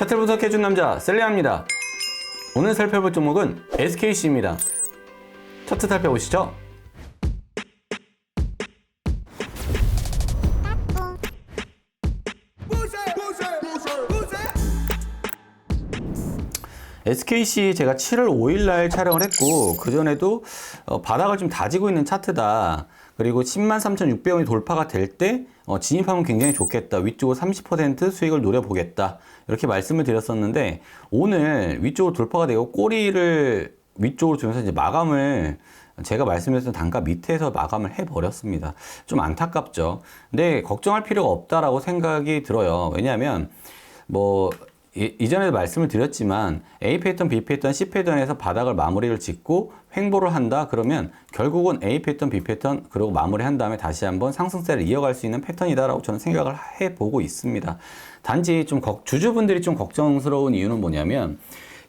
차트 분석해준 남자 셀리아입니다. 오늘 살펴볼 종목은 SKC입니다. 차트 살펴보시죠. SKC 제가 7월 5일 날 촬영을 했고 그 전에도 어, 바닥을 좀 다지고 있는 차트다. 그리고 103,600원이 돌파가 될때 어, 진입하면 굉장히 좋겠다. 위쪽으로 30% 수익을 노려보겠다. 이렇게 말씀을 드렸었는데 오늘 위쪽으로 돌파가 되고 꼬리를 위쪽으로 주면서 이제 마감을 제가 말씀드렸던 단가 밑에서 마감을 해버렸습니다. 좀 안타깝죠. 근데 걱정할 필요가 없다라고 생각이 들어요. 왜냐하면 뭐 이- 이전에도 말씀을 드렸지만 A 패턴, B 패턴, C 패턴에서 바닥을 마무리를 짓고 횡보를 한다 그러면 결국은 A 패턴, B 패턴 그리고 마무리한 다음에 다시 한번 상승세를 이어갈 수 있는 패턴이다라고 저는 생각을 해 보고 있습니다. 단지 좀 걱- 주주분들이 좀 걱정스러운 이유는 뭐냐면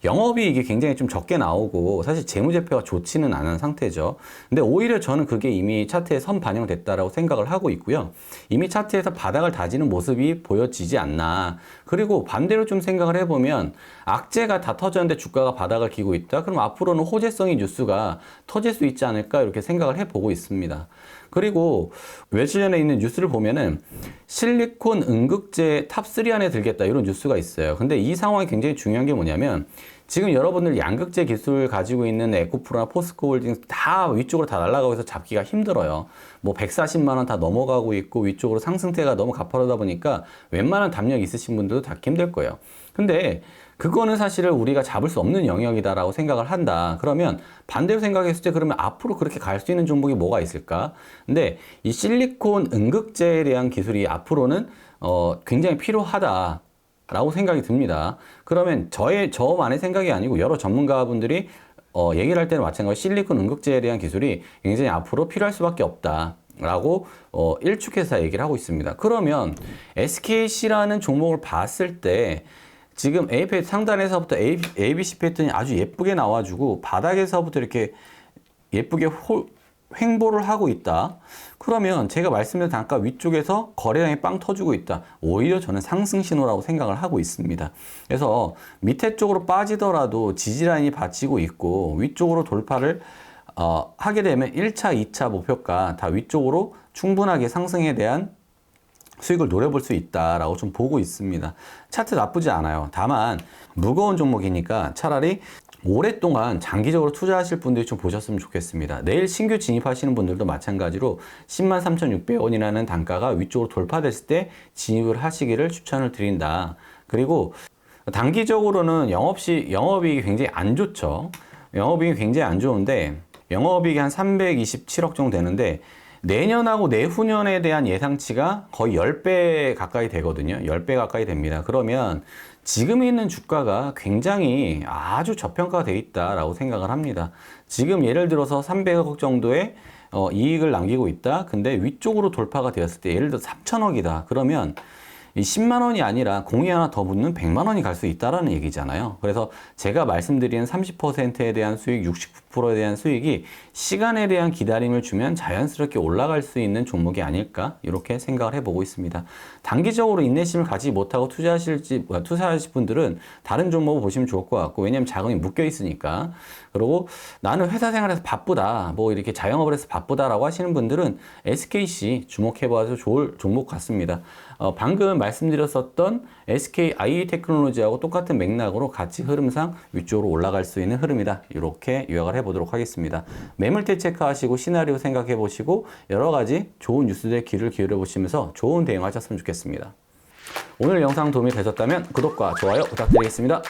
영업이익이 굉장히 좀 적게 나오고 사실 재무제표가 좋지는 않은 상태죠. 근데 오히려 저는 그게 이미 차트에 선 반영됐다라고 생각을 하고 있고요. 이미 차트에서 바닥을 다지는 모습이 보여지지 않나. 그리고 반대로 좀 생각을 해보면 악재가 다 터졌는데 주가가 바닥을 기고 있다. 그럼 앞으로는 호재성의 뉴스가 터질 수 있지 않을까 이렇게 생각을 해보고 있습니다. 그리고 전에 있는 뉴스를 보면은 실리콘 응급제 탑3 안에 들겠다 이런 뉴스가 있어요. 근데 이 상황이 굉장히 중요한 게 뭐냐면 지금 여러분들 양극재 기술 가지고 있는 에코프로나 포스코홀딩 다 위쪽으로 다 날아가고 있어 잡기가 힘들어요. 뭐 140만 원 다 넘어가고 있고 위쪽으로 상승세가 너무 가파르다 보니까 웬만한 담력 있으신 분들도 다 힘들 거예요. 근데 그거는 사실은 우리가 잡을 수 없는 영역이다라고 생각을 한다. 그러면 반대로 생각했을 때 그러면 앞으로 그렇게 갈 수 있는 종목이 뭐가 있을까? 근데 이 실리콘 응급제에 대한 기술이 앞으로는 어 굉장히 필요하다. 라고 생각이 듭니다. 그러면 저의 저만의 생각이 아니고 여러 전문가분들이 어, 얘기를 할 때는 마찬가지로 실리콘 응급제에 대한 기술이 굉장히 앞으로 필요할 수밖에 없다. 라고 어, 일축해서 얘기를 하고 있습니다. 그러면 SKC라는 종목을 봤을 때 지금 A 패 상단에서부터 A, ABC 패턴이 아주 예쁘게 나와주고 바닥에서부터 이렇게 예쁘게 홀, 횡보를 하고 있다. 그러면 제가 말씀드린 단가 위쪽에서 거래량이 빵 터지고 있다. 오히려 저는 상승 신호라고 생각을 하고 있습니다. 그래서 밑에 쪽으로 빠지더라도 지지라인이 받치고 있고 위쪽으로 돌파를 어, 하게 되면 1차, 2차 목표가 다 위쪽으로 충분하게 상승에 대한 수익을 노려볼 수 있다라고 좀 보고 있습니다. 차트 나쁘지 않아요. 다만 무거운 종목이니까 차라리 오랫동안 장기적으로 투자하실 분들이 좀 보셨으면 좋겠습니다. 내일 신규 진입하시는 분들도 마찬가지로 103,600원이라는 단가가 위쪽으로 돌파됐을 때 진입을 하시기를 추천을 드린다. 그리고 단기적으로는 영업시 영업이익이 굉장히 안 좋죠. 영업이익이 굉장히 안 좋은데 영업이익이 한 327억 정도 되는데 내년하고 내후년에 대한 예상치가 거의 10배 가까이 되거든요. 10배 가까이 됩니다. 그러면 지금 있는 주가가 굉장히 아주 저평가가 돼 있다라고 생각을 합니다. 지금 예를 들어서 300억 정도의 어, 이익을 남기고 있다. 근데 위쪽으로 돌파가 되었을 때 예를 들어 3천억이다. 그러면 이 10만 원이 아니라 공이 하나 더 붙는 100만 원이 갈 수 있다라는 얘기잖아요. 그래서 제가 말씀드리는 30%에 대한 수익, 69%에 대한 수익이 시간에 대한 기다림을 주면 자연스럽게 올라갈 수 있는 종목이 아닐까 이렇게 생각을 해보고 있습니다. 단기적으로 인내심을 가지지 못하고 투자하실지 뭐, 투자하실 분들은 다른 종목을 보시면 좋을 것 같고 왜냐하면 자금이 묶여 있으니까 그리고 나는 회사 생활에서 바쁘다 뭐 이렇게 자영업을 해서 바쁘다라고 하시는 분들은 SKC 주목해봐도 좋을 종목 같습니다. 어, 방금 말씀드렸었던 SK IE 테크놀로지하고 똑같은 맥락으로 같이 흐름상 위쪽으로 올라갈 수 있는 흐름이다. 이렇게 요약을 해보도록 하겠습니다. 매물대 체크하시고 시나리오 생각해 보시고 여러 가지 좋은 뉴스들에 귀를 기울여 보시면서 좋은 대응하셨으면 좋겠습니다. 오늘 영상 도움이 되셨다면 구독과 좋아요 부탁드리겠습니다.